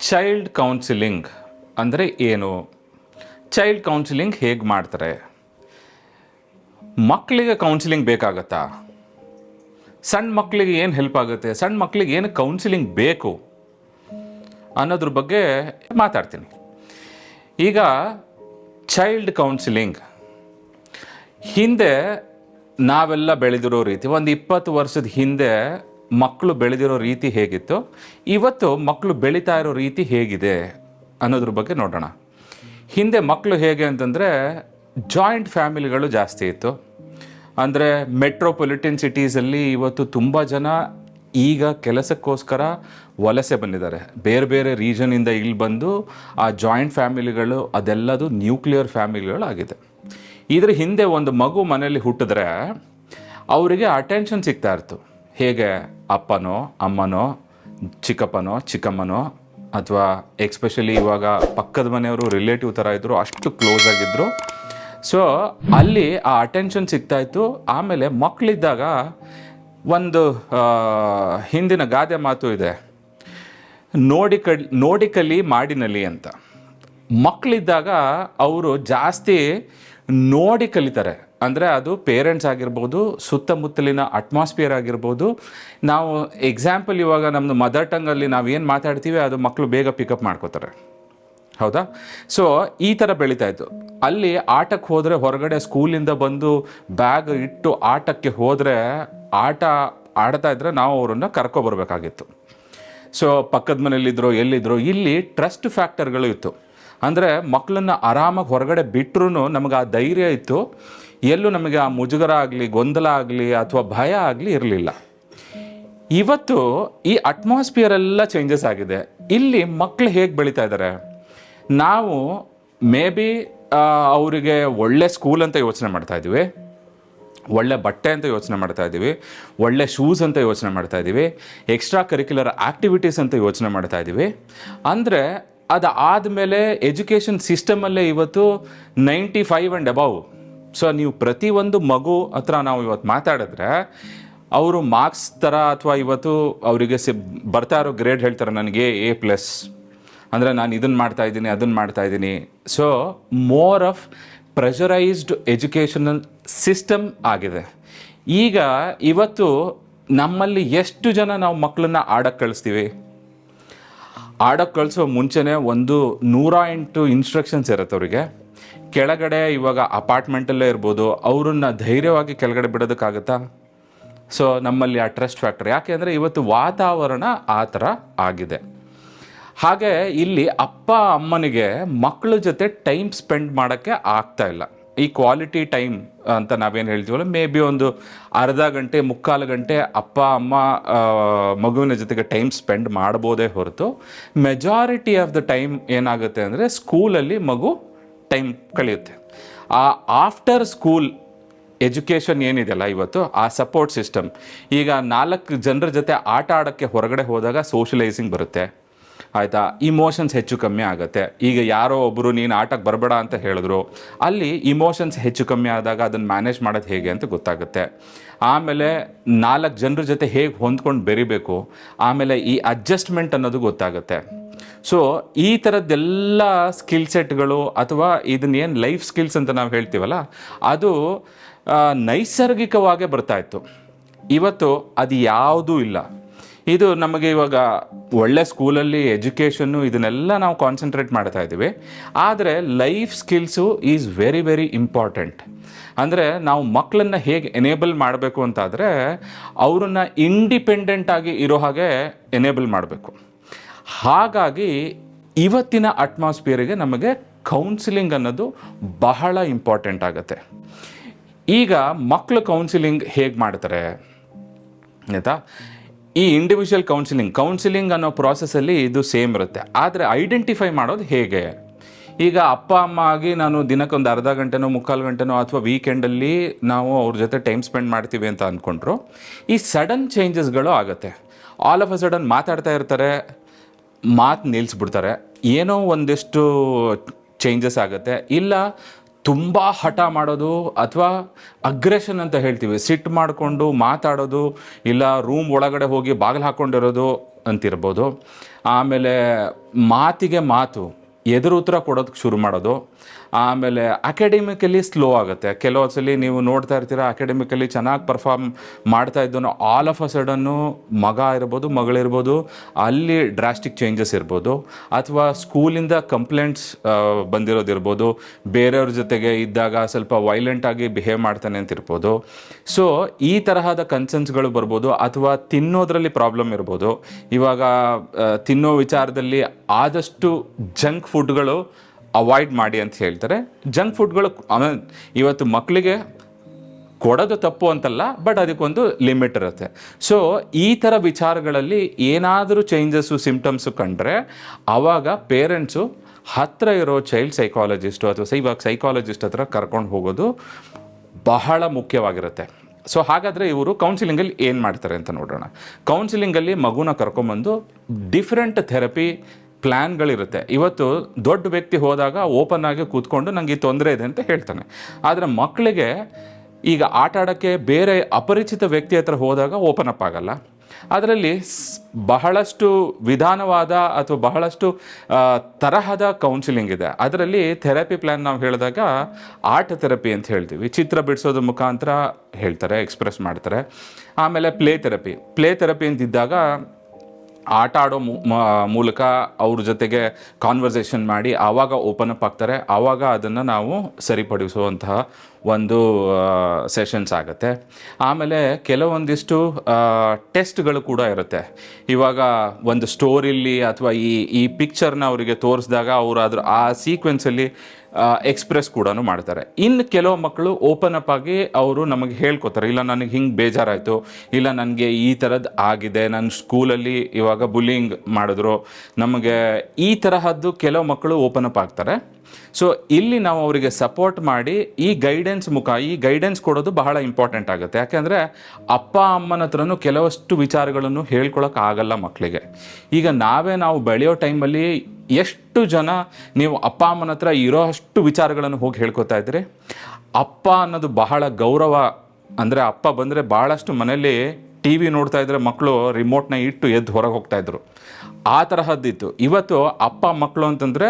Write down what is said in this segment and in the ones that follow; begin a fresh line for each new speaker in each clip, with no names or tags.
Child counselling ಅಂದರೆ ಏನು? Child counselling ಹೇಗೆ ಮಾಡ್ತಾರೆ? ಮಕ್ಕಳಿಗೆ ಕೌನ್ಸಿಲಿಂಗ್ ಬೇಕಾಗತ್ತಾ? ಸಣ್ಣ ಮಕ್ಕಳಿಗೆ ಏನು ಹೆಲ್ಪ್ ಆಗುತ್ತೆ? ಸಣ್ಣ ಮಕ್ಕಳಿಗೆ ಏನು ಕೌನ್ಸಿಲಿಂಗ್ ಬೇಕು? ಅನ್ನೋದ್ರ ಬಗ್ಗೆ ಮಾತಾಡ್ತೀನಿ. ಈಗ ಚೈಲ್ಡ್ ಕೌನ್ಸಿಲಿಂಗ್ ಹಿಂದೆ ನಾವೆಲ್ಲ ಬೆಳೆದಿರೋ ರೀತಿ ಒಂದು ಇಪ್ಪತ್ತು ವರ್ಷದ ಹಿಂದೆ ಮಕ್ಕಳು ಬೆಳೆದಿರೋ ರೀತಿ ಹೇಗಿತ್ತು? ಇವತ್ತು ಮಕ್ಕಳು ಬೆಳೀತಾ ಇರೋ ರೀತಿ ಹೇಗಿದೆ ಅನ್ನೋದ್ರ ಬಗ್ಗೆ ನೋಡೋಣ. ಹಿಂದೆ ಮಕ್ಕಳು ಹೇಗೆ ಅಂತಂದರೆ ಜಾಯಿಂಟ್ ಫ್ಯಾಮಿಲಿಗಳು ಜಾಸ್ತಿ ಇತ್ತು. ಅಂದರೆ ಮೆಟ್ರೋಪೊಲಿಟನ್ ಸಿಟೀಸಲ್ಲಿ ಇವತ್ತು ತುಂಬ ಜನ ಈಗ ಕೆಲಸಕ್ಕೋಸ್ಕರ ವಲಸೆ ಬಂದಿದ್ದಾರೆ. ಬೇರೆ ಬೇರೆ ರೀಜನಿಂದ ಇಲ್ಲಿ ಬಂದು ಆ ಜಾಯಿಂಟ್ ಫ್ಯಾಮಿಲಿಗಳು, ಅದೆಲ್ಲದು ನ್ಯೂಕ್ಲಿಯರ್ ಫ್ಯಾಮಿಲಿಗಳು ಆಗಿದೆ ಇದ್ರ ಹಿಂದೆ ಒಂದು ಮಗು ಮನೆಯಲ್ಲಿ ಹುಟ್ಟಿದ್ರೆ ಅವರಿಗೆ ಅಟೆನ್ಷನ್ ಸಿಗ್ತಾ ಇರ್ತು ಹೇಗೆ ಅಪ್ಪನೋ, ಅಮ್ಮನೋ, ಚಿಕ್ಕಪ್ಪನೋ, ಚಿಕ್ಕಮ್ಮನೋ, ಅಥವಾ ಎಕ್ಸ್ಪೆಷಲಿ ಇವಾಗ ಪಕ್ಕದ ಮನೆಯವರು ರಿಲೇಟಿವ್ ಥರ ಇದ್ದರು ಅಷ್ಟು ಕ್ಲೋಸ್ ಆಗಿದ್ದರು ಸೊ, ಅಲ್ಲಿ ಆ ಅಟೆನ್ಷನ್ ಸಿಗ್ತಾ ಇತ್ತು. ಆಮೇಲೆ ಮಕ್ಕಳಿದ್ದಾಗ ಒಂದು ಹಿಂದಿನ ಗಾದೆ ಮಾತು ಇದೆ. ನೋಡಿ ಕಡ್ ನೋಡಿ ಕಲಿ ಮಾಡಿನಲಿ ಅಂತ. ಮಕ್ಕಳಿದ್ದಾಗ ಅವರು ಜಾಸ್ತಿ ನೋಡಿ ಕಲಿತಾರೆ. ಅಂದರೆ ಅದು ಪೇರೆಂಟ್ಸ್ ಆಗಿರ್ಬೋದು, ಸುತ್ತಮುತ್ತಲಿನ ಅಟ್ಮಾಸ್ಫಿಯರ್ ಆಗಿರ್ಬೋದು. ನಾವು ಎಕ್ಸಾಂಪಲ್ ಇವಾಗ ನಮ್ಮದು ಮದರ್ ಟಂಗಲ್ಲಿ ನಾವು ಏನು ಮಾತಾಡ್ತೀವಿ, ಅದು ಮಕ್ಕಳು ಬೇಗ ಪಿಕಪ್ ಮಾಡ್ಕೋತಾರೆ. ಹೌದಾ? ಸೊ ಈ ಥರ ಬೆಳೀತಾ ಇತ್ತು. ಅಲ್ಲಿ ಆಟಕ್ಕೆ ಹೋದರೆ ಹೊರಗಡೆ ಸ್ಕೂಲಿಂದ ಬಂದು ಬ್ಯಾಗ್ ಇಟ್ಟು ಆಟಕ್ಕೆ ಹೋದರೆ ಆಟ ಆಡ್ತಾ ಇದ್ರೆ ನಾವು ಅವರನ್ನು ಕರ್ಕೊಬರ್ಬೇಕಾಗಿತ್ತು ಸೊ ಪಕ್ಕದ ಮನೇಲಿದ್ರು ಎಲ್ಲಿದ್ರು, ಇಲ್ಲಿ ಟ್ರಸ್ಟ್ ಫ್ಯಾಕ್ಟರ್ಗಳು ಇತ್ತು. ಅಂದರೆ ಮಕ್ಕಳನ್ನ ಆರಾಮಾಗಿ ಹೊರಗಡೆ ಬಿಟ್ಟರು ನಮಗೆ ಆ ಧೈರ್ಯ ಇತ್ತು. ಎಲ್ಲೂ ನಮಗೆ ಆ ಮುಜುಗರ ಆಗಲಿ, ಗೊಂದಲ ಆಗಲಿ ಅಥವಾ ಭಯ ಆಗಲಿ ಇರಲಿಲ್ಲ. ಇವತ್ತು ಈ ಅಟ್ಮಾಸ್ಫಿಯರ್ ಎಲ್ಲ ಚೇಂಜಸ್ ಆಗಿದೆ. ಇಲ್ಲಿ ಮಕ್ಕಳು ಹೇಗೆ ಬೆಳೀತಾ ಇದ್ದಾರೆ ನಾವು ಮೇ ಬಿ ಅವರಿಗೆ ಒಳ್ಳೆ ಸ್ಕೂಲ್ ಅಂತ ಯೋಚನೆ ಮಾಡ್ತಾ ಇದ್ದೀವಿ. ಒಳ್ಳೆ ಬಟ್ಟೆ ಅಂತ ಯೋಚನೆ ಮಾಡ್ತಾ ಇದ್ದೀವಿ. ಒಳ್ಳೆ ಶೂಸ್ ಅಂತ ಯೋಚನೆ ಮಾಡ್ತಾ ಇದ್ದೀವಿ. ಎಕ್ಸ್ಟ್ರಾ ಕರಿಕ್ಯುಲರ್ ಆ್ಯಕ್ಟಿವಿಟೀಸ್ ಅಂತ ಯೋಚನೆ ಮಾಡ್ತಾ ಇದ್ದೀವಿ. ಅಂದರೆ ಅದು ಆದಮೇಲೆ ಎಜುಕೇಷನ್ ಸಿಸ್ಟಮಲ್ಲೇ ಇವತ್ತು ninety five and above so ನೀವು ಪ್ರತಿಯೊಂದು ಮಗು ಹತ್ರ ನಾವು ಇವತ್ತು ಮಾತಾಡಿದ್ರೆ, ಅವರು ಮಾರ್ಕ್ಸ್ ಥರ ಅಥವಾ ಇವತ್ತು ಅವರಿಗೆ ಸಿ ಬರ್ತಾ ಇರೋ ಗ್ರೇಡ್ ಹೇಳ್ತಾರೆ, ನನಗೆ ಎ ಪ್ಲಸ್ ಅಂದರೆ ನಾನು ಇದನ್ನು ಮಾಡ್ತಾ ಇದ್ದೀನಿ ಅದನ್ನು ಮಾಡ್ತಾ ಇದ್ದೀನಿ. So more of pressurised educational system ಆಗಿದೆ. ಈಗ ಇವತ್ತು ನಮ್ಮಲ್ಲಿ ಎಷ್ಟು ಜನ ನಾವು ಮಕ್ಕಳನ್ನ ಆಡಕ್ಕೆ ಕಳಿಸ್ತೀವಿ? ಆಡೋಕ್ಕೆ ಕಳಿಸೋ ಮುಂಚೆನೇ ಒಂದು ನೂರ ಎಂಟು ಇನ್ಸ್ಟ್ರಕ್ಷನ್ಸ್ ಇರುತ್ತೆ ಅವರಿಗೆ. ಕೆಳಗಡೆ ಇವಾಗ ಅಪಾರ್ಟ್ಮೆಂಟಲ್ಲೇ ಇರ್ಬೋದು, ಅವರನ್ನ ಧೈರ್ಯವಾಗಿ ಕೆಳಗಡೆ ಬಿಡೋದಕ್ಕಾಗತ್ತಾ? ಸೊ ನಮ್ಮಲ್ಲಿ ಆ ಟ್ರಸ್ಟ್ ಫ್ಯಾಕ್ಟರ್ ಯಾಕೆ ಅಂದರೆ ಇವತ್ತು ವಾತಾವರಣ ಆ ಥರ ಆಗಿದೆ. ಹಾಗೆ ಇಲ್ಲಿ ಅಪ್ಪ ಅಮ್ಮನಿಗೆ ಮಕ್ಕಳ ಜೊತೆ ಟೈಮ್ ಸ್ಪೆಂಡ್ ಮಾಡೋಕ್ಕೆ ಆಗ್ತಾ ಇಲ್ಲ. ಈ ಕ್ವಾಲಿಟಿ ಟೈಮ್ ಅಂತ ನಾವೇನು ಹೇಳ್ತೀವಲ್ಲ ಮೇ ಬಿ ಒಂದು ಅರ್ಧ ಗಂಟೆ, ಮುಕ್ಕಾಲು ಗಂಟೆ ಅಪ್ಪ, ಅಮ್ಮ ಮಗುವಿನ ಜೊತೆಗೆ ಟೈಮ್ ಸ್ಪೆಂಡ್ ಮಾಡ್ಬೋದೇ ಹೊರತು ಮೆಜಾರಿಟಿ ಆಫ್ ದ ಟೈಮ್ ಏನಾಗುತ್ತೆ ಅಂದರೆ ಸ್ಕೂಲಲ್ಲಿ ಮಗು ಟೈಮ್ ಕಳೆಯುತ್ತೆ. ಆ ಆಫ್ಟರ್ ಸ್ಕೂಲ್ ಎಜುಕೇಷನ್ ಏನಿದೆಯಲ್ಲ ಇವತ್ತು? ಆ ಸಪೋರ್ಟ್ ಸಿಸ್ಟಮ್. ಈಗ ನಾಲ್ಕು ಜನರ ಜೊತೆ ಆಟ ಆಡೋಕ್ಕೆ ಹೊರಗಡೆ ಹೋದಾಗ ಸೋಷಲೈಸಿಂಗ್ ಬರುತ್ತೆ. ಆಯಿತಾ? ಇಮೋಷನ್ಸ್ ಹೆಚ್ಚು ಕಮ್ಮಿ ಆಗುತ್ತೆ. ಈಗ ಯಾರೋ ಒಬ್ಬರು ನೀನು ಆಟಕ್ಕೆ ಬರಬೇಡ ಅಂತ ಹೇಳಿದ್ರು. ಅಲ್ಲಿ ಇಮೋಷನ್ಸ್ ಹೆಚ್ಚು ಕಮ್ಮಿ ಆದಾಗ ಅದನ್ನು ಮ್ಯಾನೇಜ್ ಮಾಡೋದು ಹೇಗೆ ಅಂತ ಗೊತ್ತಾಗುತ್ತೆ. ಆಮೇಲೆ ನಾಲ್ಕು ಜನರ ಜೊತೆ ಹೇಗೆ ಹೊಂದ್ಕೊಂಡು ಬೆರಿಬೇಕು? ಆಮೇಲೆ ಈ ಅಡ್ಜಸ್ಟ್ಮೆಂಟ್ ಅನ್ನೋದು ಗೊತ್ತಾಗುತ್ತೆ. ಸೊ ಈ ಥರದ್ದೆಲ್ಲ ಸ್ಕಿಲ್ ಸೆಟ್ಗಳು ಅಥವಾ ಇದನ್ನೇನು ಲೈಫ್ ಸ್ಕಿಲ್ಸ್ ಅಂತ ನಾವು ಹೇಳ್ತೀವಲ್ಲ, ಅದು ನೈಸರ್ಗಿಕವಾಗೇ ಬರ್ತಾಯಿತ್ತು ಇವತ್ತು ಅದು ಯಾವುದೂ ಇಲ್ಲ. ಇದು ನಮಗೆ ಇವಾಗ ಒಳ್ಳೆ ಸ್ಕೂಲಲ್ಲಿ ಎಜುಕೇಷನ್ನು ಇದನ್ನೆಲ್ಲ ನಾವು ಕಾನ್ಸಂಟ್ರೇಟ್ ಮಾಡ್ತಾ ಇದ್ದೀವಿ. ಆದರೆ life skills is very very important ಅಂದರೆ ನಾವು ಮಕ್ಕಳನ್ನು ಹೇಗೆ ಎನೇಬಲ್ ಮಾಡಬೇಕು ಅಂತಾದರೆ ಅವರನ್ನು ಇಂಡಿಪೆಂಡೆಂಟ್ ಆಗಿ ಇರೋ ಹಾಗೆ ಎನೇಬಲ್ ಮಾಡಬೇಕು. ಹಾಗಾಗಿ ಇವತ್ತಿನ ಅಟ್ಮಾಸ್ಫಿಯರಿಗೆ ನಮಗೆ ಕೌನ್ಸಿಲಿಂಗ್ ಅನ್ನೋದು ಬಹಳ ಇಂಪಾರ್ಟೆಂಟ್ ಆಗುತ್ತೆ. ಈಗ ಮಕ್ಕಳು ಕೌನ್ಸಿಲಿಂಗ್ ಹೇಗೆ ಮಾಡ್ತಾರೆ? ಆಯಿತಾ? ಈ ಇಂಡಿವಿಜುವಲ್ ಕೌನ್ಸಿಲಿಂಗ್ ಕೌನ್ಸಿಲಿಂಗ್ ಅನ್ನೋ ಪ್ರಾಸೆಸ್ಸಲ್ಲಿ ಇದು ಸೇಮ್ ಇರುತ್ತೆ. ಆದರೆ ಐಡೆಂಟಿಫೈ ಮಾಡೋದು ಹೇಗೆ? ಈಗ ಅಪ್ಪ, ಅಮ್ಮ ಆಗಿ ನಾನು ದಿನಕ್ಕೊಂದು ಅರ್ಧ ಗಂಟೆನೋ, ಮುಕ್ಕಾಲು ಗಂಟೆನೋ ಅಥವಾ ವೀಕೆಂಡಲ್ಲಿ ನಾವು ಅವ್ರ ಜೊತೆ ಟೈಮ್ ಸ್ಪೆಂಡ್ ಮಾಡ್ತೀವಿ ಅಂತ ಅಂದ್ಕೊಂಡ್ರು ಈ ಸಡನ್ ಚೇಂಜಸ್ಗಳು ಆಗುತ್ತೆ. ಆಲ್ ಆಫ್ ಅ ಸಡನ್ ಮಾತಾಡ್ತಾ ಇರ್ತಾರೆ, ಮಾತು ನಿಲ್ಲಿಸ್ಬಿಡ್ತಾರೆ ಏನೋ ಒಂದಿಷ್ಟು ಚೇಂಜಸ್ ಆಗುತ್ತೆ. ಇಲ್ಲ ತುಂಬ ಹಠ ಮಾಡೋದು ಅಥವಾ ಅಗ್ರೆಷನ್ ಅಂತ ಹೇಳ್ತೀವಿ. ಸಿಟ್ಟು ಮಾಡಿಕೊಂಡು ಮಾತಾಡೋದು ಇಲ್ಲ ರೂಮ್ ಒಳಗಡೆ ಹೋಗಿ ಬಾಗಿಲು ಹಾಕ್ಕೊಂಡಿರೋದು ಅಂತಿರ್ಬೋದು. ಆಮೇಲೆ ಮಾತಿಗೆ ಮಾತು, ಎದುರು ಉತ್ತರ ಕೊಡೋದಕ್ಕೆ ಶುರು ಮಾಡೋದು. ಆಮೇಲೆ ಅಕಾಡೆಮಿಕಲಿ ಸ್ಲೋ ಆಗುತ್ತೆ. ಕೆಲವೊಂದು ಸಲ ನೀವು ನೋಡ್ತಾ ಇರ್ತೀರ ಅಕಾಡೆಮಿಕಲಿ ಚೆನ್ನಾಗಿ ಪರ್ಫಾರ್ಮ್ ಮಾಡ್ತಾ ಇದ್ದನು ಆಲ್ ಆಫ್ ಅ ಸಡನ್ನು ಮಗ ಇರ್ಬೋದು ಮಗಳಿರ್ಬೋದು ಅಲ್ಲಿ ಡ್ರಾಸ್ಟಿಕ್ ಚೇಂಜಸ್ ಇರ್ಬೋದು, ಅಥವಾ ಸ್ಕೂಲಿಂದ ಕಂಪ್ಲೇಂಟ್ಸ್ ಬಂದಿರೋದಿರ್ಬೋದು ಬೇರೆಯವ್ರ ಜೊತೆಗೆ ಇದ್ದಾಗ ಸ್ವಲ್ಪ ವೈಲೆಂಟ್ ಆಗಿ ಬಿಹೇವ್ ಮಾಡ್ತಾನೆ ಅಂತ ಇರ್ಬೋದು. ಸೊ ಈ ತರಹದ ಕನ್ಸರ್ನ್ಸ್ಗಳು ಬರ್ಬೋದು, ಅಥವಾ ತಿನ್ನೋದ್ರಲ್ಲಿ ಪ್ರಾಬ್ಲಮ್ ಇರ್ಬೋದು. ಇವಾಗ ತಿನ್ನೋ ವಿಚಾರದಲ್ಲಿ ಆದಷ್ಟು ಜಂಕ್ ಫುಡ್ಗಳು ಅವಾಯ್ಡ್ ಮಾಡಿ ಅಂತ ಹೇಳ್ತಾರೆ. ಜಂಕ್ ಫುಡ್ಗಳು ಇವತ್ತು ಮಕ್ಕಳಿಗೆ ಕೊಡೋದು ತಪ್ಪು ಅಂತಲ್ಲ ಬಟ್ ಅದಕ್ಕೊಂದು ಲಿಮಿಟ್ ಇರುತ್ತೆ. ಸೊ ಈ ಥರ ವಿಚಾರಗಳಲ್ಲಿ ಏನಾದರೂ ಚೇಂಜಸ್ಸು ಸಿಂಪ್ಟಮ್ಸು ಕಂಡ್ರೆ ಆವಾಗ ಪೇರೆಂಟ್ಸು ಹತ್ತಿರ ಇರೋ ಚೈಲ್ಡ್ ಸೈಕಾಲಜಿಸ್ಟು ಅಥವಾ ಇವಾಗ ಸೈಕಾಲಜಿಸ್ಟ್ ಹತ್ರ ಕರ್ಕೊಂಡು ಹೋಗೋದು ಬಹಳ ಮುಖ್ಯವಾಗಿರುತ್ತೆ. ಸೊ ಹಾಗಾದರೆ ಇವರು ಕೌನ್ಸಿಲಿಂಗಲ್ಲಿ ಏನು ಮಾಡ್ತಾರೆ ಅಂತ ನೋಡೋಣ. ಕೌನ್ಸಿಲಿಂಗಲ್ಲಿ ಮಗುನ ಕರ್ಕೊಂಬಂದು ಡಿಫ್ರೆಂಟ್ ಥೆರಪಿ ಪ್ಲ್ಯಾನ್ಗಳಿರುತ್ತೆ ಇವತ್ತು ದೊಡ್ಡ ವ್ಯಕ್ತಿ ಹೋದಾಗ ಓಪನ್ ಆಗಿ ಕೂತ್ಕೊಂಡು ನನಗೆ ಈ ತೊಂದರೆ ಇದೆ ಅಂತ ಹೇಳ್ತಾನೆ. ಆದರೆ ಮಕ್ಕಳಿಗೆ ಈಗ ಆಟ ಆಡೋಕ್ಕೆ ಬೇರೆ ಅಪರಿಚಿತ ವ್ಯಕ್ತಿ ಹತ್ರ ಹೋದಾಗ ಓಪನ್ ಅಪ್ ಆಗಲ್ಲ. ಅದರಲ್ಲಿ ಬಹಳಷ್ಟು ವಿಧಾನವಾದ ಅಥವಾ ಬಹಳಷ್ಟು ತರಹದ ಕೌನ್ಸಿಲಿಂಗ್ ಇದೆ. ಅದರಲ್ಲಿ ಥೆರಪಿ ಪ್ಲ್ಯಾನ್ ನಾವು ಹೇಳಿದಾಗ ಆರ್ಟ್ ಥೆರಪಿ ಅಂತ ಹೇಳ್ತೀವಿ. ಚಿತ್ರ ಬಿಡಿಸೋದ್ರ ಮುಖಾಂತರ ಹೇಳ್ತಾರೆ ಎಕ್ಸ್ಪ್ರೆಸ್ ಮಾಡ್ತಾರೆ. ಆಮೇಲೆ ಪ್ಲೇ ಥೆರಪಿ ಪ್ಲೇ ಥೆರಪಿ ಅಂತಿದ್ದಾಗ ಆಟ ಆಡೋ ಮೂಲಕ ಅವ್ರ ಜೊತೆಗೆ ಕಾನ್ವರ್ಸೇಷನ್ ಮಾಡಿ ಆವಾಗ ಓಪನ್ ಅಪ್ ಆಗ್ತಾರೆ. ಆವಾಗ ಅದನ್ನು ನಾವು ಸರಿಪಡಿಸುವಂತಹ ಒಂದು ಸೆಷನ್ಸ್ ಆಗುತ್ತೆ. ಆಮೇಲೆ ಕೆಲವೊಂದಿಷ್ಟು ಟೆಸ್ಟ್ಗಳು ಕೂಡ ಇರುತ್ತೆ. ಇವಾಗ ಒಂದು ಸ್ಟೋರಿಲಿ ಅಥವಾ ಈ ಈ ಪಿಕ್ಚರ್ನ ಅವರಿಗೆ ತೋರಿಸಿದಾಗ ಅವರು ಅದ್ರ, ಆ ಸೀಕ್ವೆನ್ಸಲ್ಲಿ ಎಕ್ಸ್ಪ್ರೆಸ್ ಕೂಡ ಮಾಡ್ತಾರೆ. ಇನ್ನು ಕೆಲವು ಮಕ್ಕಳು ಓಪನ್ ಅಪ್ ಆಗಿ ಅವರು ನಮಗೆ ಹೇಳ್ಕೊತಾರೆ, ಇಲ್ಲ, ನನಗೆ ಹಿಂಗೆ ಬೇಜಾರಾಯಿತು. ಇಲ್ಲ, ನನಗೆ ಈ ಥರದ್ದು ಆಗಿದೆ. ನನ್ನ ಸ್ಕೂಲಲ್ಲಿ ಇವಾಗ ಬುಲ್ಲಿಂಗ್ ಮಾಡಿದ್ರು. ನಮಗೆ ಈ ತರಹದ್ದು ಕೆಲವು ಮಕ್ಕಳು ಓಪನ್ ಅಪ್ ಆಗ್ತಾರೆ. ಸೊ ಇಲ್ಲಿ ನಾವು ಅವರಿಗೆ ಸಪೋರ್ಟ್ ಮಾಡಿ ಈ ಗೈಡೆನ್ಸ್ ಮುಖ, ಈ ಗೈಡೆನ್ಸ್ ಕೊಡೋದು ಬಹಳ ಇಂಪಾರ್ಟೆಂಟ್ ಆಗುತ್ತೆ. ಯಾಕೆಂದರೆ ಅಪ್ಪ, ಅಮ್ಮನ ಹತ್ರನೂ ಕೆಲವಷ್ಟು ವಿಚಾರಗಳನ್ನು ಹೇಳ್ಕೊಳಕ್ಕೆ ಆಗಲ್ಲ ಮಕ್ಕಳಿಗೆ ಈಗ ನಾವೇ ನಾವು ಬೆಳೆಯೋ ಟೈಮಲ್ಲಿ ಎಷ್ಟು ಜನ ನೀವು ಅಪ್ಪ, ಅಮ್ಮನ ಹತ್ರ ಇರೋ ಅಷ್ಟು ವಿಚಾರಗಳನ್ನು ಹೋಗಿ ಹೇಳ್ಕೊತಾ ಇದ್ರಿ, ಅಪ್ಪ ಅನ್ನೋದು ಬಹಳ ಗೌರವ, ಅಂದರೆ ಅಪ್ಪ ಬಂದರೆ ಭಾಳಷ್ಟು ಮನೆಯಲ್ಲಿ ಟಿ ವಿ ನೋಡ್ತಾ ಇದ್ರೆ ಮಕ್ಕಳು ರಿಮೋಟ್ನ ಇಟ್ಟು ಎದ್ದು ಹೊರಗೆ ಹೋಗ್ತಾ ಇದ್ರು. ಆ ತರಹದ್ದಿತ್ತು. ಇವತ್ತು ಅಪ್ಪ ಮಕ್ಕಳು ಅಂತಂದರೆ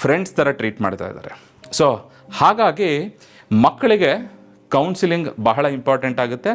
ಫ್ರೆಂಡ್ಸ್ ಥರ ಟ್ರೀಟ್ ಮಾಡ್ತಾ ಇದ್ದಾರೆ. ಸೊ ಹಾಗಾಗಿ ಮಕ್ಕಳಿಗೆ ಕೌನ್ಸಿಲಿಂಗ್ ಬಹಳ ಇಂಪಾರ್ಟೆಂಟ್ ಆಗುತ್ತೆ.